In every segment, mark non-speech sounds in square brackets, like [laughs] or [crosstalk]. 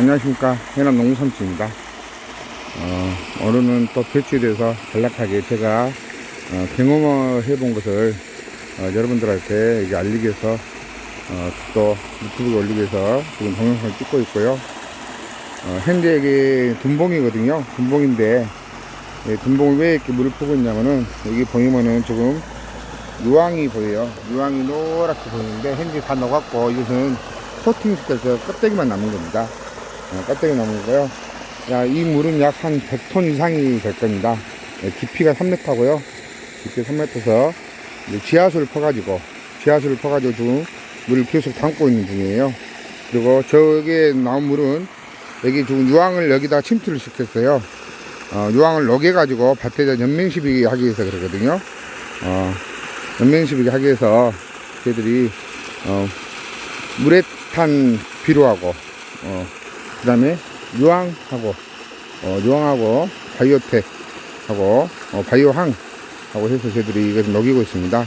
안녕하십니까. 해남 농삼촌입니다. 어, 오늘은 또 배추에 대해서 간략하게 제가 어, 경험을 해본 것을 어, 여러분들한테 이제 알리기 위해서 어, 또 유튜브에 올리기 위해서 지금 동영상을 찍고 있고요. 어, 현재 이게 둔봉이거든요. 둔봉인데 예, 둔봉을 왜 이렇게 물을 푸고 있냐면은 여기 보이면은 지금 유황이 보여요. 유황이 노랗게 보이는데 현재 다 녹았고 이것은 코팅시켜서 껍데기만 남은 겁니다 어, 껍데기 남은 거고요. 야, 이 물은 약 한 100톤 이상이 될 겁니다. 예, 깊이가 3m고요. 깊이 3m에서 지하수를 퍼가지고, 지하수를 퍼가지고 지금 물을 계속 담고 있는 중이에요. 그리고 저기에 나온 물은 여기 지금 유황을 여기다 침투를 시켰어요. 어, 유황을 녹여가지고 밭에다 연맹시비기 하기 위해서 그러거든요. 어, 연맹시비기 하기 위해서 저희들이, 어, 물에 탄 비료하고, 어, 그 다음에 유황하고 어, 유황하고 바이오텍 하고 어, 바이오항 하고 해서 저희들이 이것을 녹이고 있습니다.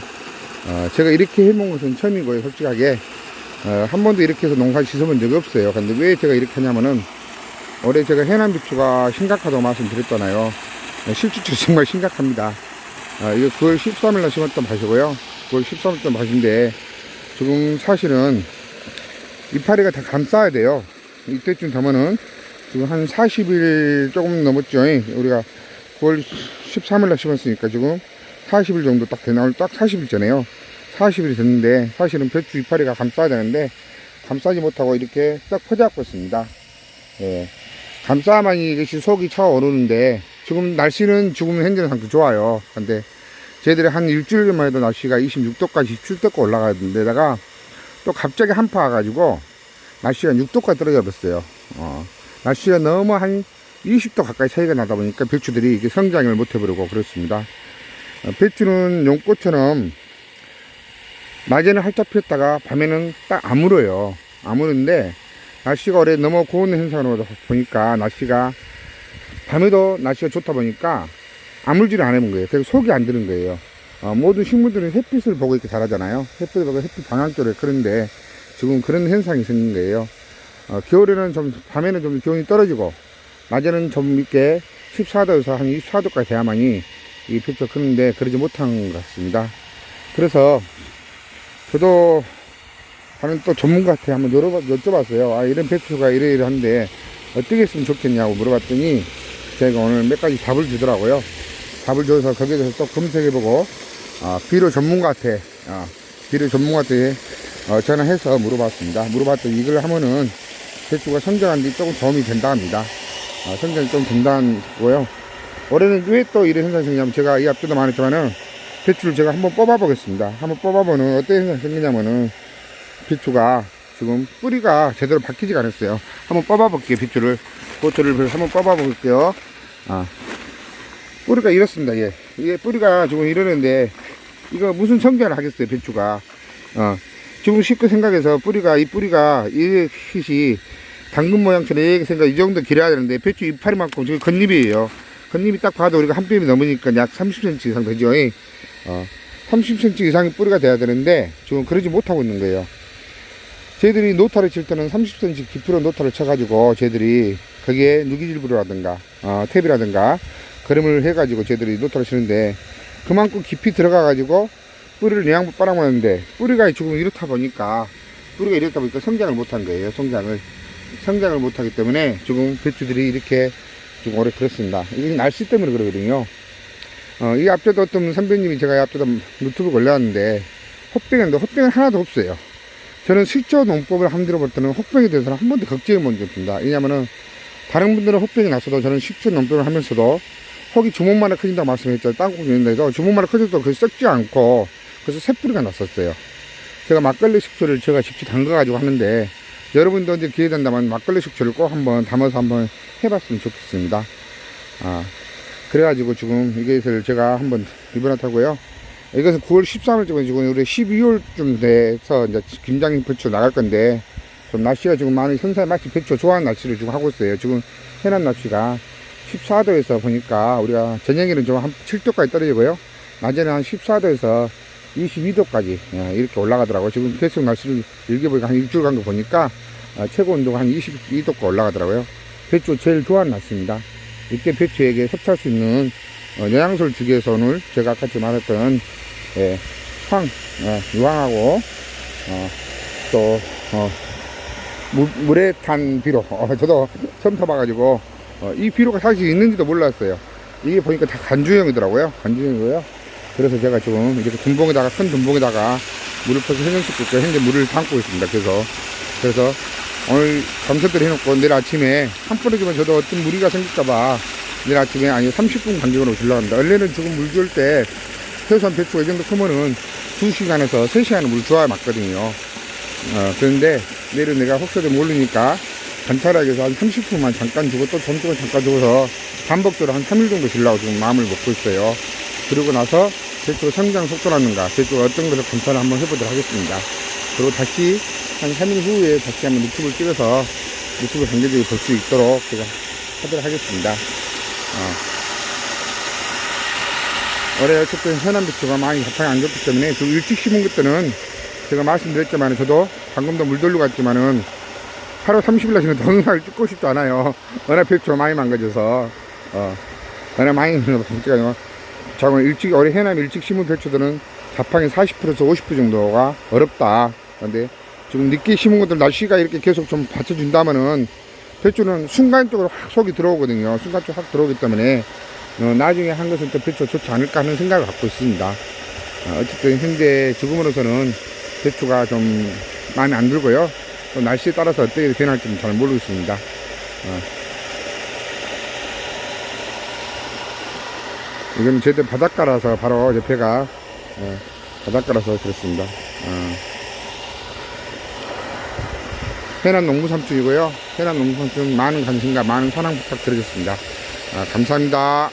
어, 제가 이렇게 해본 것은 처음이고요. 솔직하게 어, 한 번도 이렇게 해서 농사 짓어본 적이 없어요. 근데 왜 제가 이렇게 하냐면은 올해 제가 해남 비추가 심각하다고 말씀드렸잖아요. 어, 실질적으로 [laughs] 정말 심각합니다. 어, 이거 9월 13일날 심었던 밭이고요. 9월 13일날 밭인데 지금 사실은 이파리가 다 감싸야 돼요. 이때쯤 되면은 지금 한 40일 조금 넘었죠. 우리가 9월 13일 날 심었으니까 지금 40일 정도 딱 되나 오늘 딱 40일 전에요. 40일이 됐는데 사실은 배추 이파리가 감싸야 되는데 감싸지 못하고 이렇게 딱 퍼져갖고 있습니다. 예. 감싸야만이 이것이 속이 차오르는데 지금 날씨는 지금 현재 상태 좋아요. 근데 저희들이 한 일주일만 해도 날씨가 26도까지 27도까지 올라가는데다가 또 갑자기 한파 와가지고 날씨가 6도까지 떨어져 버렸어요. 어, 날씨가 너무 한 20도 가까이 차이가 나다 보니까 배추들이 이게 성장을 못 해버리고 그렇습니다. 어, 배추는 용꽃처럼 낮에는 활짝 피었다가 밤에는 딱 아물어요. 아무른데 날씨가 올해 너무 고온 현상으로 보니까 날씨가 밤에도 날씨가 좋다 보니까 아물지를 안 해본 거예요. 그래서 속이 안 드는 거예요. 어, 모든 식물들은 햇빛을 보고 이렇게 자라잖아요. 햇빛을 보고 햇빛 방향 쪽에 그런데 지금 그런 현상이 생긴 거예요. 어, 겨울에는 좀, 밤에는 좀 기온이 떨어지고, 낮에는 좀 이렇게 14도에서 한 24도까지 돼야만이 이 배추가 크는데 그러지 못한 것 같습니다. 그래서 저도 하는 또 전문가한테 한번 여쭤봤어요. 아, 이런 배추가 이래이래한데 어떻게 했으면 좋겠냐고 물어봤더니 제가 오늘 몇 가지 답을 주더라고요. 답을 줘서 거기에 대해서 또 검색해보고, 아, 비료 전문가한테, 아, 비료 전문가한테 어, 전화해서 물어봤습니다. 물어봤더니 이걸 하면은 배추가 성장하는데 조금 도움이 된다 합니다. 어, 성장이 좀 된다고요. 올해는 왜 또 이런 현상이 생기냐면 제가 이 앞서도 말했지만은 배추를 제가 한번 뽑아 보겠습니다. 한번 뽑아보는 어떤 현상이 생기냐면은 배추가 지금 뿌리가 제대로 박히지가 않았어요. 한번 뽑아 볼게요. 배추를 고추를 한번 뽑아 볼게요. 아, 뿌리가 이렇습니다. 예. 이게 뿌리가 지금 이러는데 이거 무슨 성장을 하겠어요. 배추가. 어, 지금 쉽게 생각해서 뿌리가 이 뿌리가 이 핏이 당근 모양처럼 이렇게 생각 이 정도 길어야 되는데 배추 이파리만큼 지금 겉잎이에요. 겉잎이 딱 봐도 우리가 한 뼘이 넘으니까 약 30cm 이상 되죠. 어, 30cm 이상의 뿌리가 돼야 되는데 지금 그러지 못하고 있는 거예요. 저희들이 노타를 칠 때는 30cm 깊이로 노타를 쳐가지고 저희들이 거기에 누기질부라든가 어, 탭이라든가 그림을 해가지고 저희들이 노타를 치는데 그만큼 깊이 들어가가지고 뿌리를 영양분 빨아먹는데 뿌리가 지금 이렇다 보니까 뿌리가 이렇다 보니까 성장을 못한 거예요. 성장을 성장을 못하기 때문에 지금 배추들이 이렇게 좀 오래 그렇습니다. 이게 날씨 때문에 그러거든요. 어, 이 앞서도 어떤 선배님이 제가 앞서도 유튜브 올려왔는데 혹병인데 혹병은 하나도 없어요. 저는 실조 농법을 함대로 볼 때는 혹병에 대해서는 한 번도 본 적이 없습니다. 왜냐면은 다른 분들은 혹병이 났어도 저는 실조 농법을 하면서도 혹이 주먹만에 커진다고 말씀했죠. 땅콩인데도 주먹만에 커져도 그 썩지 않고 그래서 새뿌리가 났었어요. 제가 막걸리 식초를 제가 직접 담가가지고 하는데 여러분도 이제 기회 된다면 막걸리 식초를 꼭 한번 담아서 한번 해봤으면 좋겠습니다. 아, 그래가지고 지금 이것을 제가 한번 리뷰하고요. 이것은 9월 13일 쯤에 지금 우리 12월쯤 돼서 이제 김장 배추 나갈 건데 좀 날씨가 지금 많이 선사에 마치 배추 좋아하는 날씨를 지금 하고 있어요. 지금 해남 날씨가 14도에서 보니까 우리가 저녁에는 좀 한 7도까지 떨어지고요. 낮에는 한 14도에서 22도까지 예, 이렇게 올라가더라고요. 지금 계속 날씨를 일겨보니까 한 일주일 간 거 보니까 아, 최고 온도가 한 22도가 올라가더라고요. 배추 제일 좋아하는 날씨입니다. 이때 배추에게 섭취할 수 있는 어, 영양소를 주기 위해서 오늘 제가 아까 말했던 예, 황, 어, 유황하고 어, 또 어, 물, 물에 탄 비료 어, 저도 처음 타봐가지고 어, 이 비료가 사실 있는지도 몰랐어요. 이게 보니까 다 간주형이더라고요. 간주형이고요. 그래서 제가 지금 이렇게 둔봉에다가 큰 둔봉에다가 물을 퍼서 생성시키고 있고 현재 물을 담고 있습니다. 그래서 그래서 오늘 감사들 해놓고 내일 아침에 한 뿌리기만 저도 어떤 무리가 생길까봐 내일 아침에 아니 30분 간격으로 들러갑니다. 원래는 지금 물 줄 때 최소한 배추가 이 정도 크면은 2시간에서 3시간은 물 줘야 맞거든요. 어, 그런데 내일은 내가 혹시라도 모르니까 관찰하기 위해서 한 30분만 잠깐 주고 또 점심을 잠깐 주고서 반복적으로 한 3일 정도 주려고 지금 마음을 먹고 있어요. 그러고 나서 배추 성장 속도라는가 배추가 어떤 것을 관찰을 한번 해보도록 하겠습니다. 그리고 다시 한 3일 후에 다시 한번 유튜브를 찍어서 유튜브 관계들이 볼 수 있도록 제가 하도록 하겠습니다. 어. 올해 어쨌든 현안 배추가 많이 자판이 안 좋기 때문에 그 일찍 심은 것들은 제가 말씀드렸지만 저도 방금도 물 돌리고 갔지만은 8월 30일 날 지금 동영상을 찍고 싶지 않아요. 워낙 배추가 많이 망가져서, 어, 워낙 많이 [laughs] 망가져서, 저는 일찍, 올해 해남 일찍 심은 배추들은 자판이 40%에서 50% 정도가 어렵다. 근데 지금 늦게 심은 것들 날씨가 이렇게 계속 좀 받쳐준다면은 배추는 순간적으로 확 속이 들어오거든요. 순간적으로 확 들어오기 때문에 어, 나중에 한 것은 또 배추가 좋지 않을까 하는 생각을 갖고 있습니다. 어, 어쨌든 현재 지금으로서는 배추가 좀 마음에 안 들고요. 또 날씨에 따라서 어떻게 변할지는 잘 모르겠습니다. 어. 이건 제대 바닷가라서 바로 옆에가 어, 바닷가라서 그렇습니다. 어. 해남 농부삼촌이고요. 해남 농부삼촌 많은 관심과 많은 사랑 부탁드리겠습니다. 아, 감사합니다.